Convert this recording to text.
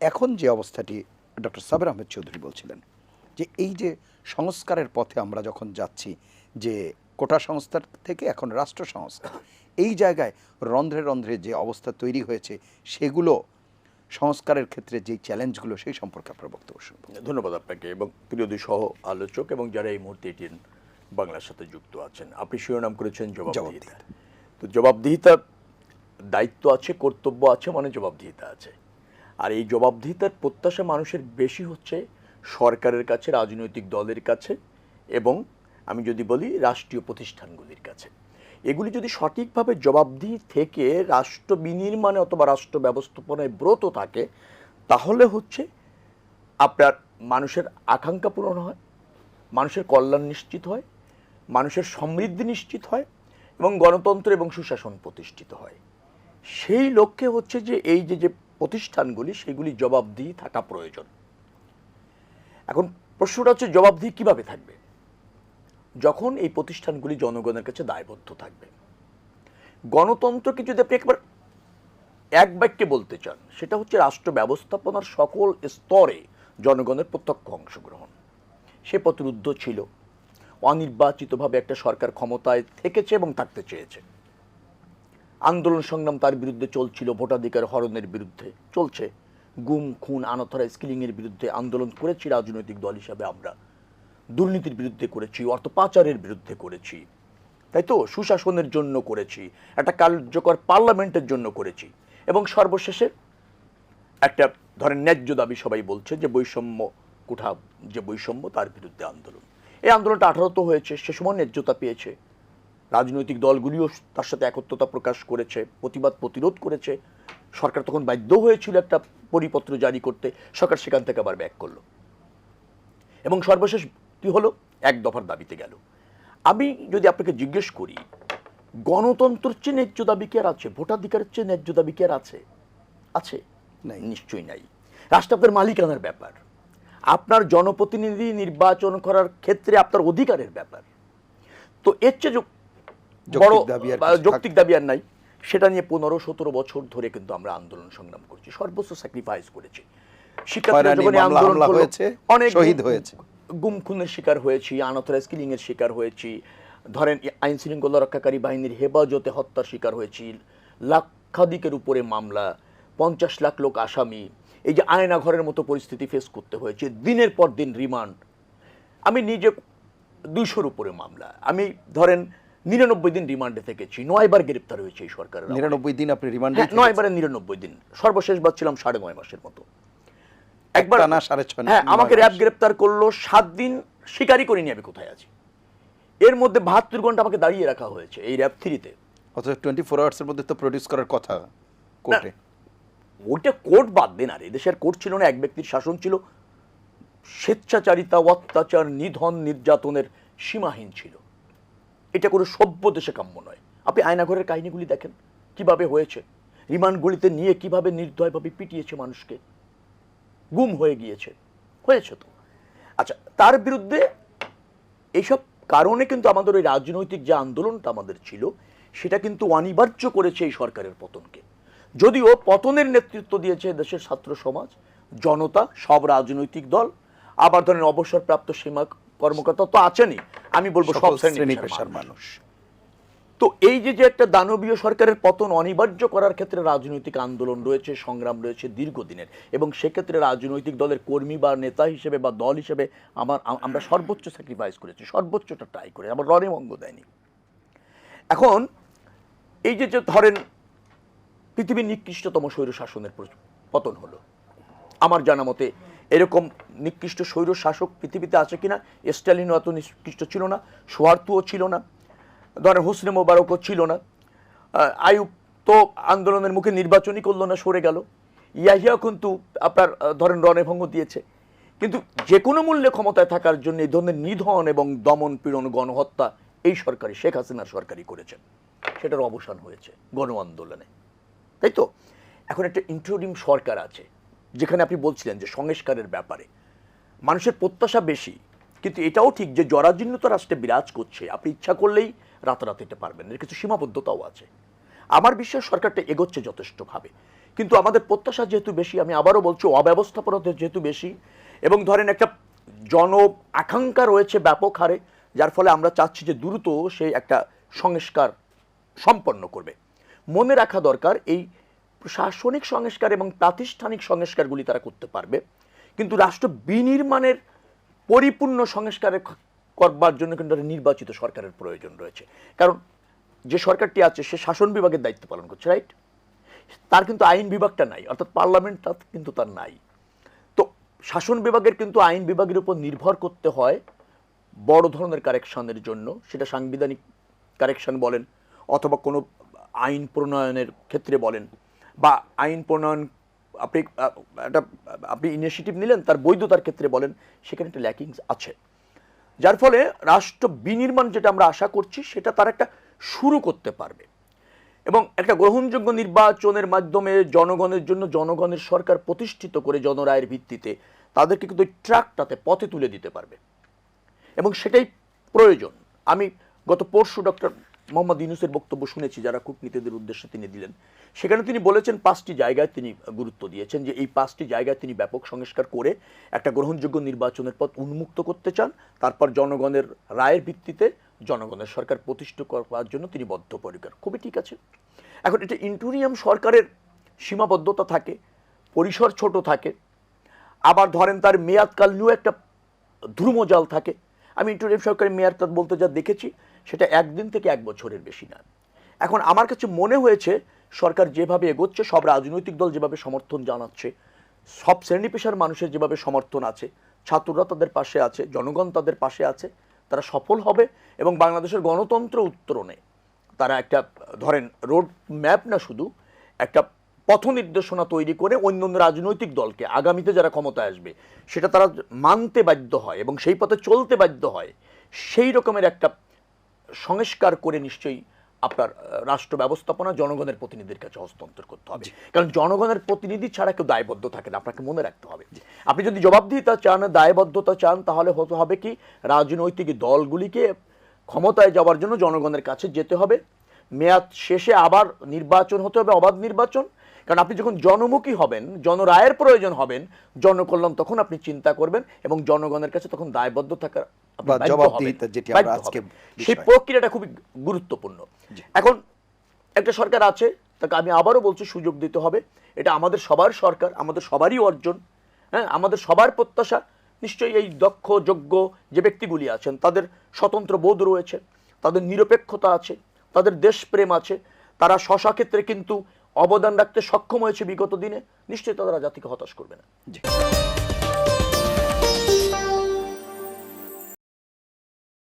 এখন যে অবস্থাটি ডক্টর সাবের আহমেদ চৌধুরী বলছিলেন যে এই যে সংস্কারের পথে আমরা যখন যাচ্ছি যে কোটা সংস্থার থেকে এখন রাষ্ট্র সংস্কার এই জায়গায় রন্ধ্রে রন্ধ্রে যে অবস্থা তৈরি হয়েছে সেগুলো সংস্কারের ক্ষেত্রে যে চ্যালেঞ্জগুলো সেই সম্পর্কে আপনার বক্তব্য শুনব ধন্যবাদ আপনাকে এবং প্রিয় দুই সহ আলোচক এবং যারা এই মুহূর্তে এটির বাংলার সাথে যুক্ত আছেন আপনি শিরোনাম করেছেন জবাবদিহিতা। তো জবাবদিহিতা দায়িত্ব আছে কর্তব্য আছে মানে জবাবদিহিতা আছে। আর এই জবাবদিহিতার প্রত্যাশা মানুষের বেশি হচ্ছে সরকারের কাছে, রাজনৈতিক দলের কাছে এবং আমি যদি বলি রাষ্ট্রীয় প্রতিষ্ঠানগুলির কাছে। এগুলি যদি সঠিকভাবে জবাবদিহি থেকে রাষ্ট্র বিনির্মাণে অথবা রাষ্ট্র ব্যবস্থাপনায় ব্রত থাকে, তাহলে হচ্ছে আপনার মানুষের আকাঙ্ক্ষা পূরণ হয়, মানুষের কল্যাণ নিশ্চিত হয়, মানুষের সমৃদ্ধি নিশ্চিত হয় এবং গণতন্ত্র এবং সুশাসন প্রতিষ্ঠিত হয়। সেই লক্ষ্যে হচ্ছে যে এই যে যে প্রতিষ্ঠানগুলি সেগুলি জবাবদিহি থাকা প্রয়োজন। এখন প্রশ্নটা হচ্ছে জবাবদিহি কীভাবে থাকবে? যখন এই প্রতিষ্ঠানগুলি জনগণের কাছে দায়বদ্ধ থাকবে। গণতন্ত্রকে যদি আপনি একবার এক বাক্যে বলতে চান, সেটা হচ্ছে রাষ্ট্র ব্যবস্থাপনার সকল স্তরে জনগণের প্রত্যক্ষ অংশগ্রহণ। সে প্রতিরুদ্ধ ছিল, অনির্বাচিতভাবে একটা সরকার ক্ষমতায় থেকেছে এবং থাকতে চেয়েছে। আন্দোলন সংগ্রাম তার বিরুদ্ধে চলছিল, ভোটাধিকার হরণের বিরুদ্ধে চলছে। গুম, খুন, আনথরা স্কিলিংয়ের বিরুদ্ধে আন্দোলন করেছি, রাজনৈতিক দল হিসাবে আমরা। দুর্নীতির বিরুদ্ধে করেছি অর্থ পাচারের বিরুদ্ধে করেছি। তাই তো? সুশাসনের জন্য করেছি, একটা কার্যকর পার্লামেন্টের জন্য করেছি। এবং সর্বশেষে একটা ধরেন ন্যায্য দাবি সবাই বলছে যে বৈষম্য কোঠা, যে বৈষম্য তার বিরুদ্ধে আন্দোলন। এই আন্দোলনটা আঠারোত হয়েছে, সে সময় ন্যায্যতা পেয়েছে। রাজনৈতিক দলগুলিও তার সাথে একত্রতা প্রকাশ করেছে প্রতিবাদ প্রতিরোধ করেছে। সরকার তখন বাধ্য হয়েছিল একটা পরিপত্র জারি করতে। সরকার সেখান থেকে আবার ব্যাক করল। এবং সর্বশেষ কি হলো এক দফার দাবিতে গেল। আমি যদি আপনাকে জিজ্ঞেস করি গণতন্ত্রের চেয়ে ন্যায্য দাবি কি আর আছে? ভোটাধিকারের চেয়ে ন্যায্য দাবি কি আর আছে? আছে? নাই। নিশ্চয়ই নাই। রাষ্ট্র আপনার মালিকানার ব্যাপার। আপনার জনপ্রতিনিধি নির্বাচন করার ক্ষেত্রে আপনার অধিকারের ব্যাপার। তো এর চেয়ে বড় যৌক্তিক দাবি আর নাই। সেটা নিয়ে পনেরো সতেরো বছর ধরে কিন্তু আমরা আন্দোলন সংগ্রাম করছি। সর্বোচ্চ স্যাক্রিফাইস করেছি। অনেক শহীদ গুম- হয়েছে। গুম খুনের শিকার হয়েছি এর শিকার হয়েছি ধরেন আইন শৃঙ্খলা রক্ষাকারী বাহিনীর হেফাজতে হত্যার শিকার হয়েছি লাক্ষাধিকের উপরে মামলা পঞ্চাশ লাখ লোক আসামি এই যে আয়না ঘরের মতো পরিস্থিতি ফেস করতে হয়েছে দিনের পর দিন রিমান্ড আমি নিজে দুইশোর উপরে মামলা। আমি ধরেন নিরানব্বই দিন রিমান্ডে থেকেছি। নয়বার গ্রেপ্তার হয়েছে এই সরকারের নিরানব্বই দিন আপনি রিমান্ডে হ্যাঁ নয়বারে নিরানব্বই দিন। সর্বশেষ বার ছিলাম সাড়ে নয় মাসের মতো। একবার টানা সাড়ে ছয় হ্যাঁ আমাকে র্যাব গ্রেপ্তার করল সাত দিন স্বীকারই করিনি আমি কোথায় আছি। এর মধ্যে বাহাত্তর ঘণ্টা আমাকে দাঁড়িয়ে রাখা হয়েছে এই র্যাব থ্রিতে। অথচ টোয়েন্টি ফোর আওয়ার্সের মধ্যে তো প্রডিউস করার কথা কোর্টে ওইটা কোর্ট বাদ দেন আর এদেশের কোর্ট ছিল না এক ব্যক্তির শাসন ছিল। স্বেচ্ছাচারিতা অত্যাচার নিধন নির্যাতনের সীমাহীন ছিল। এটা কোনো সভ্য দেশে কাম্য নয়। আপনি আয়নাঘরের কাহিনীগুলি দেখেন, কীভাবে হয়েছে রিমান্ডগুলিতে নিয়ে কীভাবে নির্দয়ভাবে পিটিয়েছে মানুষকে। গুম হয়ে গিয়েছে, হয়েছে তো। আচ্ছা তার বিরুদ্ধে এইসব কারণে কিন্তু আমাদের ওই রাজনৈতিক যে আন্দোলনটা আমাদের ছিল, সেটা কিন্তু অনিবার্য করেছে এই সরকারের পতনকে। যদিও পতনের নেতৃত্ব দিয়েছে দেশের ছাত্র সমাজ, জনতা, সব রাজনৈতিক দল, আবার ধরেন অবসরপ্রাপ্ত সীমা কর্মকর্তা তো আছেনই। আমি বলব সব শ্রেণি পেশার মানুষ। তো এই যে যে একটা দানবীয় সরকারের পতন অনিবার্য করার ক্ষেত্রে রাজনৈতিক আন্দোলন রয়েছে সংগ্রাম রয়েছে দীর্ঘদিনের। এবং সেক্ষেত্রে রাজনৈতিক দলের কর্মী বা নেতা হিসেবে বা দল হিসেবে আমার আমরা সর্বোচ্চ স্যাক্রিফাইস করেছি সর্বোচ্চটা ট্রাই করে আমার রনে ভঙ্গ দেয়নি। এখন এই যে যে ধরেন পৃথিবীর নিকৃষ্টতম স্বৈর শাসনের পতন হলো। আমার জানা মতে এরকম নিকৃষ্ট স্বৈর শাসক পৃথিবীতে আছে কিনা? স্ট্যালিনও এত নিকৃষ্ট ছিল না সোয়ার্থও ছিল না ধরেন হোসনে মোবারকও ছিল না। আহ, আইয়ুব তো আন্দোলনের মুখে নির্বাচনই করল না সরে গেল। ইয়াহিয়া কিন্তু আপনার ধরেন রণভঙ্গ দিয়েছে। কিন্তু যে কোনো মূল্যে ক্ষমতায় থাকার জন্য এই ধরনের নিধন এবং দমন পীড়ন গণহত্যা এই সরকারি শেখ হাসিনার সরকারই করেছেন। সেটার অবসান হয়েছে গণ আন্দোলনে তাই তো? এখন একটা ইন্টারিম সরকার আছে। যেখানে আপনি বলছিলেন যে সংস্কারের ব্যাপারে। মানুষের প্রত্যাশা বেশি, কিন্তু এটাও ঠিক যে জরাজীর্ণতা রাষ্ট্রে বিরাজ করছে। আপনি ইচ্ছা করলেই রাতারাতি এটা পারবেন এর কিছু সীমাবদ্ধতাও আছে। আমার বিশ্বাস সরকারটা এগোচ্ছে যথেষ্টভাবে। কিন্তু আমাদের প্রত্যাশা যেহেতু বেশি, আমি আবারও বলছি অব্যবস্থাপনা যেহেতু বেশি, এবং ধরেন একটা জন আকাঙ্ক্ষা রয়েছে ব্যাপক হারে, যার ফলে আমরা চাচ্ছি যে দ্রুত সে একটা সংস্কার সম্পন্ন করবে। মনে রাখা দরকার, এই প্রশাসনিক সংস্কার এবং প্রাতিষ্ঠানিক সংস্কারগুলি তারা করতে পারবে। কিন্তু রাষ্ট্র বিনির্মাণের পরিপূর্ণ সংস্কারে ক- করবার জন্য কিন্তু একটা নির্বাচিত সরকারের প্রয়োজন রয়েছে। কারণ যে সরকারটি আছে, সে শাসন বিভাগের দায়িত্ব পালন করছে রাইট তার কিন্তু আইন বিভাগটা নাই, অর্থাৎ পার্লামেন্টটা কিন্তু তার নাই। তো শাসন বিভাগের কিন্তু আইন বিভাগের উপর নির্ভর করতে হয় বড় ধরনের কারেকশনের জন্য। সেটা সাংবিধানিক কারেকশন বলেন, অথবা কোনো আইন প্রণয়নের ক্ষেত্রে বলেন। বা আইন প্রণয়ন, আপনি একটা, আপনি ইনিশিয়েটিভ নিলেন, তার বৈধতার ক্ষেত্রে বলেন, সেখানে একটা ল্যাকিংস আছে। যার ফলে রাষ্ট্র বিনির্মাণ যেটা আমরা আশা করছি, সেটা তার একটা শুরু করতে পারবে। এবং একটা গ্রহণযোগ্য নির্বাচনের মাধ্যমে জনগণের জন্য, জনগণের সরকার প্রতিষ্ঠিত করে জনরায়ের ভিত্তিতে, তাদেরকে কিন্তু ওই ট্রাকটাতে পথে তুলে দিতে পারবে। এবং সেটাই প্রয়োজন। আমি গত পরশু ডক্টর মোহাম্মদ ইউনুসের বক্তব্য শুনেছি, যারা কূটনীতিদের উদ্দেশ্যে তিনি দিলেন। সেখানে তিনি বলেছেন, পাঁচটি জায়গায় তিনি গুরুত্ব দিয়েছেন যে, এই পাঁচটি জায়গায় তিনি ব্যাপক সংস্কার করে একটা গ্রহণযোগ্য নির্বাচনের পথ উন্মুক্ত করতে চান। তারপর জনগণের রায়ের ভিত্তিতে জনগণের সরকার প্রতিষ্ঠিত করার জন্য তিনি বদ্ধপরিকর। খুবই ঠিক আছে। এখন এটা ইন্টুরিয়াম সরকারের সীমাবদ্ধতা থাকে, পরিসর ছোট থাকে। আবার ধরেন তার মেয়াদকাল নিয়েও একটা ধ্রুমজাল থাকে। আমি ইন্টুরিয়াম সরকারের মেয়াদকাল বলতে যা দেখেছি সেটা একদিন থেকে এক বছরের বেশি না। এখন আমার কাছে মনে হয়েছে, সরকার যেভাবে এগোচ্ছে, সব রাজনৈতিক দল যেভাবে সমর্থন জানাচ্ছে, সব শ্রেণি পেশার মানুষের যেভাবে সমর্থন আছে, ছাত্ররা তাদের পাশে আছে, জনগণ তাদের পাশে আছে, তারা সফল হবে এবং বাংলাদেশের গণতন্ত্র উত্তরণে তারা একটা, ধরেন রোড ম্যাপ না শুধু, একটা পথ নির্দেশনা তৈরি করে অন্য অন্য রাজনৈতিক দলকে, আগামীতে যারা ক্ষমতায় আসবে, সেটা তারা মানতে বাধ্য হয় এবং সেই পথে চলতে বাধ্য হয়, সেই রকমের একটা সংস্কার করে নিশ্চয়ই আপনার রাষ্ট্র ব্যবস্থাপনা জনগণের প্রতিনিধির কাছে হস্তান্তর করতে হবে। কারণ জনগণের প্রতিনিধি ছাড়া কেউ দায়বদ্ধ থাকে না আপনাকে মনে রাখতে হবে। আপনি যদি জবাবদিহিতা চান দায়বদ্ধতা চান তাহলে হতে হবে কি রাজনৈতিক দলগুলিকে ক্ষমতায় যাওয়ার জন্য জনগণের কাছে যেতে হবে। মেয়াদ শেষে আবার নির্বাচন হতে হবে অবাধ নির্বাচন। কারণ আপনি যখন জনমুখী হবেন জনরায়ের প্রয়োজন হবেন জনকল্যাণ তখন আপনি চিন্তা করবেন এবং জনগণের কাছে তখন দায়বদ্ধ থাকার। সেই প্রক্রিয়াটা খুবই গুরুত্বপূর্ণ। এখন একটা সরকার আছে তাকে আমি আবারও বলছি সুযোগ দিতে হবে। এটা আমাদের সবার সরকার আমাদের সবারই অর্জন হ্যাঁ? আমাদের সবার প্রত্যাশা। নিশ্চয়ই এই দক্ষ যোগ্য যে ব্যক্তিগুলি আছেন তাদের স্বতন্ত্র বোধ রয়েছে তাদের নিরপেক্ষতা আছে তাদের দেশপ্রেম আছে তারা শশা ক্ষেত্রে কিন্তু অবদান রাখতে সক্ষম হয়েছে বিগত দিনে নিশ্চয়ই তারা জাতিকে হতাশ করবে না।